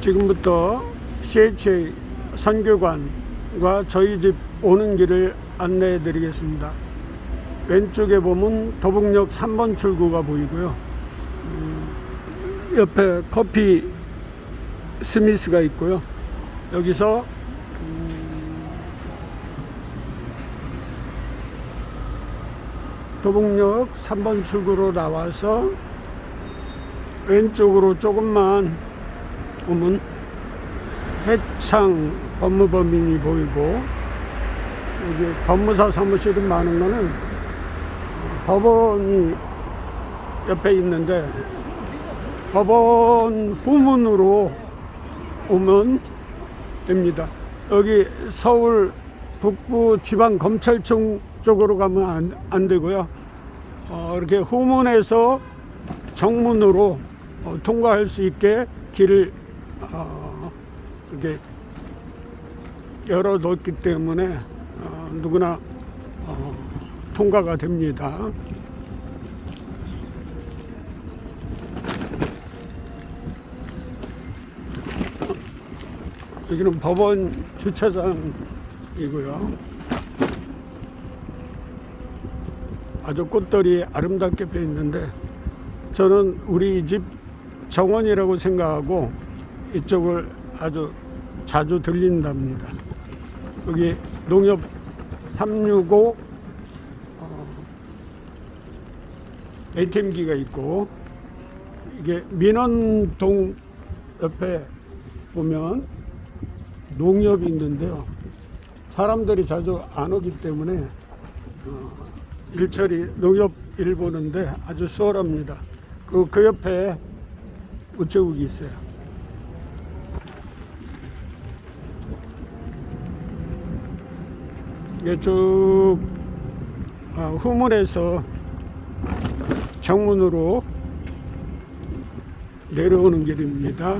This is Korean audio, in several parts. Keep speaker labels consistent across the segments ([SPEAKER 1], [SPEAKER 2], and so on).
[SPEAKER 1] 지금부터 CHA 선교관과 저희 집 오는 길을 안내해 드리겠습니다. 왼쪽에 보면 도북역 3번 출구가 보이고요. 음, 옆에 커피 스미스가 있고요. 여기서 음, 도북역 3번 출구로 나와서 왼쪽으로 조금만 오면 해창 법무법인이 보이고 여기 법무사 사무실이 많은 거는 법원이 옆에 있는데 법원 후문으로 오면 됩니다. 여기 서울 북부 지방 검찰청 쪽으로 가면 안, 안 되고요. 어, 이렇게 후문에서 정문으로 어, 통과할 수 있게 길을 어, 이렇게 열어 놓기 때문에 어, 누구나 어, 통과가 됩니다. 여기는 법원 주차장이고요. 아주 꽃들이 아름답게 펴 있는데 저는 우리 집 정원이라고 생각하고 이쪽을 아주 자주 들린답니다. 여기 농협 365 어, ATM기가 있고 이게 민원동 옆에 보면 농협이 있는데요. 사람들이 자주 안 오기 때문에 어, 일처리 농협 일 보는데 아주 수월합니다. 그, 그 옆에 우체국이 있어요. 이게 쭉 아, 후문에서 정문으로 내려오는 길입니다.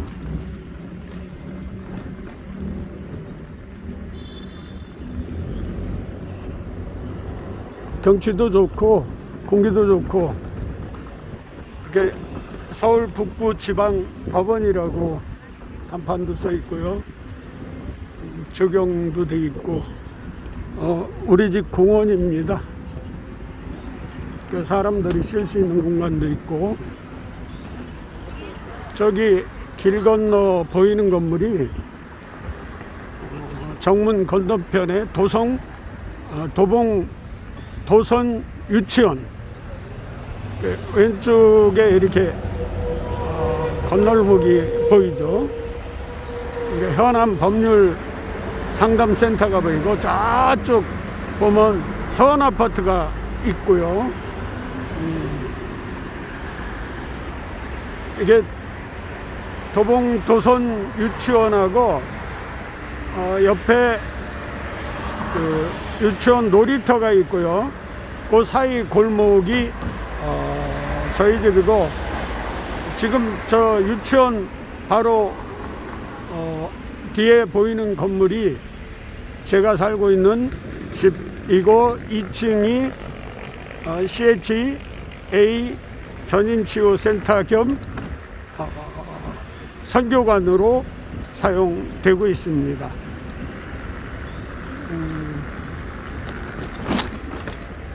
[SPEAKER 1] 경치도 좋고 공기도 좋고 이렇게 서울 북부 지방 법원이라고 간판도 써 있고요. 음, 적용도 돼 있고 어, 우리 집 공원입니다. 그 사람들이 쉴 수 있는 공간도 있고 저기 길 건너 보이는 건물이 어, 정문 건너편에 도성 어, 도봉 도선 유치원 그 왼쪽에 이렇게 어, 건널목이 보이죠. 현안 법률 상담센터가 보이고 저쪽 보면 서원 아파트가 있고요. 음, 이게 도봉 도선 유치원하고 어, 옆에 그 유치원 놀이터가 있고요. 그 사이 골목이 어, 저희 집이고 지금 저 유치원 바로 어, 뒤에 보이는 건물이 제가 살고 있는 집이고 2층이 어, CHA 전인치유센터 겸 어, 선교관으로 사용되고 있습니다.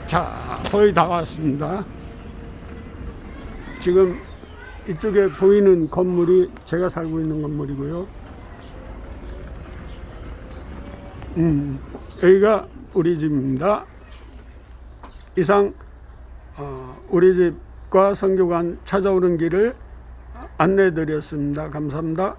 [SPEAKER 1] 자, 거의 다 왔습니다. 지금 이쪽에 보이는 건물이 제가 살고 있는 건물이고요. 음, 여기가 우리 집입니다. 이상 어, 우리 집과 성교관 찾아오는 길을 안내해 드렸습니다. 감사합니다.